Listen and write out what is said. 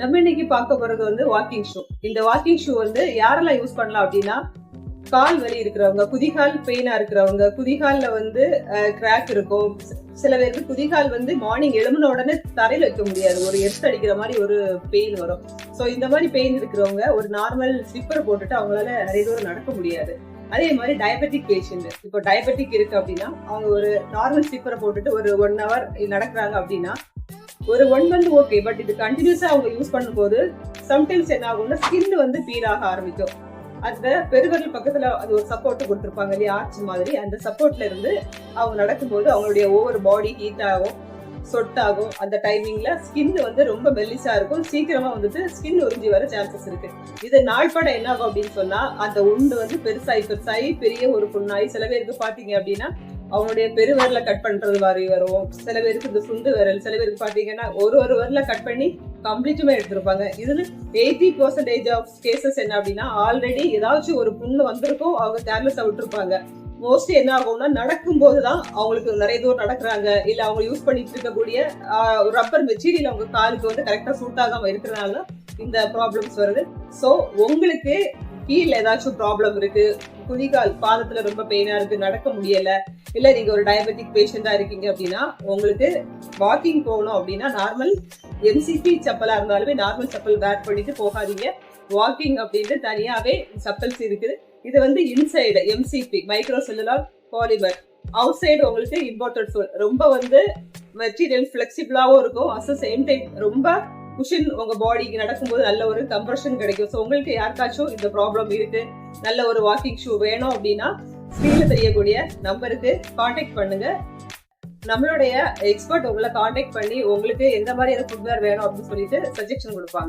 நம்ம இன்னைக்கு பார்க்க போறது வந்து வாக்கிங் ஷூ இந்த வாக்கிங் ஷூ வந்து யாரெல்லாம் யூஸ் பண்ணலாம் அப்படின்னா கால் வலி இருக்கிறவங்க குதிகால் பெயினா இருக்கிறவங்க குதிகால்ல வந்து கிராக் இருக்கும். சில பேருக்கு குதிகால் வந்து மார்னிங் எழும்பின உடனே தரையில் வைக்க முடியாது. ஒரு எர்த் அடிக்கிற மாதிரி ஒரு பெயின் வரும். ஸோ இந்த மாதிரி பெயின் இருக்கிறவங்க ஒரு நார்மல் ஸ்லிப்பர் போட்டுட்டு அவங்களால நிறைய தூரம் நடக்க முடியாது. அதே மாதிரி டயபெட்டிக் பேஷண்ட் இப்போ டயபெட்டிக் இருக்கு அப்படின்னா அவங்க ஒரு நார்மல் ஸ்லிப்பரை போட்டுட்டு ஒரு ஒன் ஹவர் நடக்கிறாங்க அப்படின்னா ஒரு ஒன் மந்த் ஓகே பட் இது கண்டினியூஸா அவங்க யூஸ் பண்ணும்போது சம்டைம்ஸ் என்ன ஆகும்னா ஸ்கின் வந்து பீல் ஆக ஆரம்பிக்கும். அந்த பெருவரல் பக்கத்துல அது ஒரு சப்போர்ட் கொடுத்துருப்பாங்க இல்லையா ஆர்ச் மாதிரி அந்த சப்போர்ட்ல இருந்து அவங்க நடக்கும்போது அவங்களுடைய ஒவ்வொரு பாடி ஹீட் ஆகும் சொட்டாகும் அந்த டைமிங்ல ஸ்கின் வந்து ரொம்ப மெல்லிசா இருக்கும். சீக்கிரமா வந்துட்டு ஸ்கின் உறிஞ்சி வர சான்சஸ் இருக்கு. இது நாள்பட என்ன ஆகும் அப்படின்னு சொன்னா அந்த உண்டு வந்து பெருசாகி பெருசாகி பெரிய ஒரு புண்ணாகி சில பேருக்கு பாத்தீங்க அப்படின்னா அவங்களுடைய பெருவிரல கட் பண்றது மாதிரி வரும். சில பேருக்கு இந்த சுண்டு விரல் சில பேருக்கு பாத்தீங்கன்னா ஒரு ஒரு விரல கட் பண்ணி கம்ப்ளீட்டுமே எடுத்திருப்பாங்க. இதுல எயிட்டி பர்சன்டேஜ் ஆஃப் கேசஸ் என்ன அப்படின்னா ஆல்ரெடி ஏதாச்சும் ஒரு புண்ணு வந்திருக்கும் அவங்க கேர்லெஸ்ஸா விட்டுருப்பாங்க. மோஸ்ட்லி என்ன ஆகும்னா நடக்கும்போது தான் அவங்களுக்கு நிறைய தூரம் நடக்கிறாங்க. இல்லை அவங்க யூஸ் பண்ணிட்டு இருக்கக்கூடிய ரப்பர் மெட்டீரியல் அவங்க காலுக்கு வந்து கரெக்டாக சூட் ஆகாமல் இருக்கிறனால இந்த ப்ராப்ளம்ஸ் வருது. ஸோ உங்களுக்கு கீழே ஏதாச்சும் ப்ராப்ளம் இருக்கு குதிகால் பாதத்துல ரொம்ப பெயினா இருக்கு நடக்க முடியல இல்ல நீங்க ஒரு டயபெட்டிக் பேஷண்டா இருக்கீங்க அப்படின்னா உங்களுக்கு வாக்கிங் போகணும் அப்படின்னா நார்மல் எம்சிபி செப்பலா இருந்தாலுமே நார்மல் செப்பல் வேர் பண்ணிட்டு போகாதீங்க. வாக்கிங் அப்படின்ட்டு தனியாவே செப்பல்ஸ் இருக்குது. இது வந்து inside MCP micro cellular polymer outside உங்களுக்கு இம்பார்ட்டன்ட் சோல் ரொம்ப வந்து மெட்டீரியல் ஃபிளெக்சிபிளாகவும் இருக்கும். அட் சேம் டைம் ரொம்ப குஷின் உங்க பாடிக்கு நடக்கும்போது நல்ல ஒரு கம்ப்ரெஷன் கிடைக்கும். ஸோ உங்களுக்கு யாருக்காச்சும் இந்த ப்ராப்ளம் இருக்கு நல்ல ஒரு வாக்கிங் ஷூ வேணும் அப்படின்னா ஸ்க்ரீன்ல தெரியக்கூடிய நம்பருக்கு காண்டாக்ட் பண்ணுங்க. நம்மளுடைய எக்ஸ்பர்ட் உங்களை காண்டாக்ட் பண்ணி உங்களுக்கு எந்த மாதிரியான ஃபுட்வேர் வேணும் அப்படின்னு சொல்லிட்டு சஜஷன் கொடுப்பாங்க.